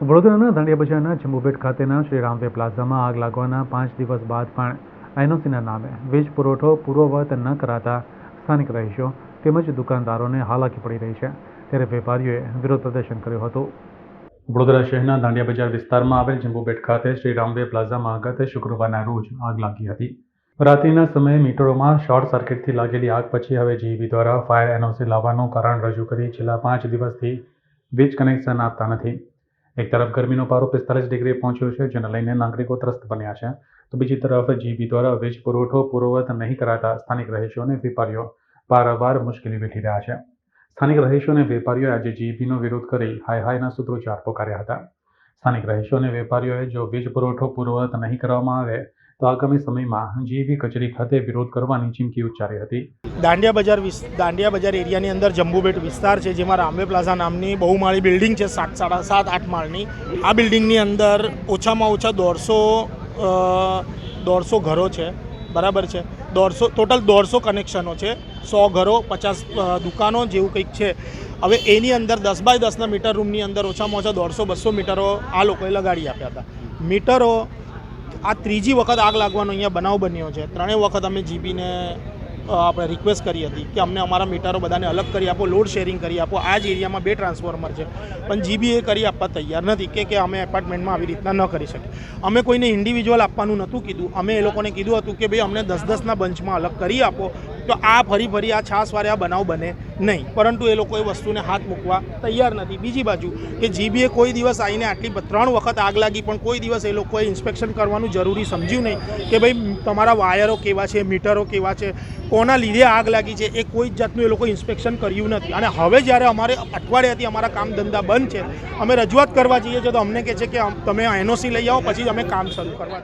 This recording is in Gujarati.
વડોદરાના દાંડિયા બજારના જંબુબેટ ખાતેના શ્રી રામદેવ પ્લાઝામાં આગ લાગવાના પાંચ દિવસ બાદ પણ એનઓસીના નામે વીજ પુરવઠો પૂર્વવત ન કરાતા સ્થાનિક રહીશો તેમજ દુકાનદારોને હાલાકી પડી રહી છે. ત્યારે વેપારીઓએ વિરોધ પ્રદર્શન કર્યું હતું. વડોદરા શહેરના દાંડિયા બજાર વિસ્તારમાં આવેલ જંબુબેટ ખાતે શ્રી રામદેવ પ્લાઝામાં ગત શુક્રવારના રોજ આગ લાગી હતી. રાત્રિના સમયે મીટરોમાં શોર્ટ સર્કિટથી લાગેલી આગ પછી હવે જીઈબી દ્વારા ફાયર એનઓસી લાવવાનું કારણ રજૂ કરી છેલ્લા પાંચ દિવસથી વીજ કનેક્શન આપતા નથી. એક તરફ ગરમીનો પારો પિસ્તાલીસ ડિગ્રી પહોંચ્યો છે, જેને લઈને નાગરિકો ત્રસ્ત બન્યા છે. તો બીજી તરફ જીબી દ્વારા વીજ પુરવઠો પૂર્વવત નહીં કરાતા સ્થાનિક રહીશો અને વેપારીઓ પારાવાર મુશ્કેલી વેઠી રહ્યા છે. સ્થાનિક રહીશો અને વેપારીઓએ આજે જીબીનો વિરોધ કરી હાય હાયના સૂત્રોચ્ચાર પોકાર્યા હતા. સ્થાનિક રહીશો અને વેપારીઓએ જો વીજ પુરવઠો પૂર્વવત નહીં કરવામાં આવે તો આગામી સમયમાં જીબી કચેરી ખાતે વિરોધ કરવાની ચીમકી ઉચ્ચારી હતી. દાંડિયા બજાર દાંડિયા બજાર એરિયાની અંદર જંબુબેટ વિસ્તાર છે, જેમાં રામવે પ્લાઝા નામની બહુમાળી બિલ્ડિંગ છે, સાત સાડા સાત, આઠ માળની. આ બિલ્ડિંગની અંદર ઓછામાં ઓછા દોઢસો દોઢસો ઘરો છે, બરાબર છે. દોઢસો, ટોટલ દોઢસો કનેક્શનો છે, સો ઘરો, પચાસ દુકાનો જેવું કંઈક છે. હવે એની અંદર દસ બાય દસના મીટર રૂમની અંદર ઓછામાં ઓછા દોઢસો, બસો મીટરો આ લોકોએ લગાડી આપ્યા હતા. મીટરો આ ત્રીજી વખત આગ લાગવાનો અહીંયા બનાવ બન્યો છે. ત્રણેય વખત અમે જીબીને આપણે રિક્વેસ્ટ કરી હતી કે અમને અમારા મીટરો બધાને અલગ કરી આપો લોડ શેરિંગ કરી આપો. આ જ એરિયામાં બે ટ્રાન્સફોર્મર છે. પણ જીબી એ કરી આપવા તૈયાર નથી કે કે અમે એપાર્ટમેન્ટમાં આવી રીતના ન કરી શકીએ. અમે કોઈને ઇન્ડિવિજ્યુઅલ આપવાનું નહોતું કીધું. અમે એ લોકોને કીધું હતું કે, ભાઈ અમને દસ દસના બંચમાં અલગ કરી આપો. તો આ ફરી ફરી આ છાસવારે આ બનાવ બને નહીં. પરંતુ એ લોકો એ વસ્તુને હાથ મૂકવા તૈયાર નથી. બીજી બાજુ કે જીબીએ કોઈ દિવસ આવીને આટલી ત્રણ વખત આગ લાગી, પણ કોઈ દિવસ એ લોકોએ ઇન્સ્પેક્શન કરવાનું જરૂરી સમજ્યું નહીં કે ભાઈ તમારા વાયરો કેવા છે, મીટરો કેવા છે, કોના લીધે આગ લાગી છે, એ કોઈ જાતનું એ લોકો ઇન્સ્પેક્શન કર્યું નથી. અને હવે જ્યારે અમારે અઠવાડિયાથી અમારા કામ ધંધા બંધ છે, અમે રજૂઆત કરવા જઈએ છીએ, તો અમને કહે છે કે તમે એનઓસી લઈ આવો, પછી અમે કામ શરૂ કરવા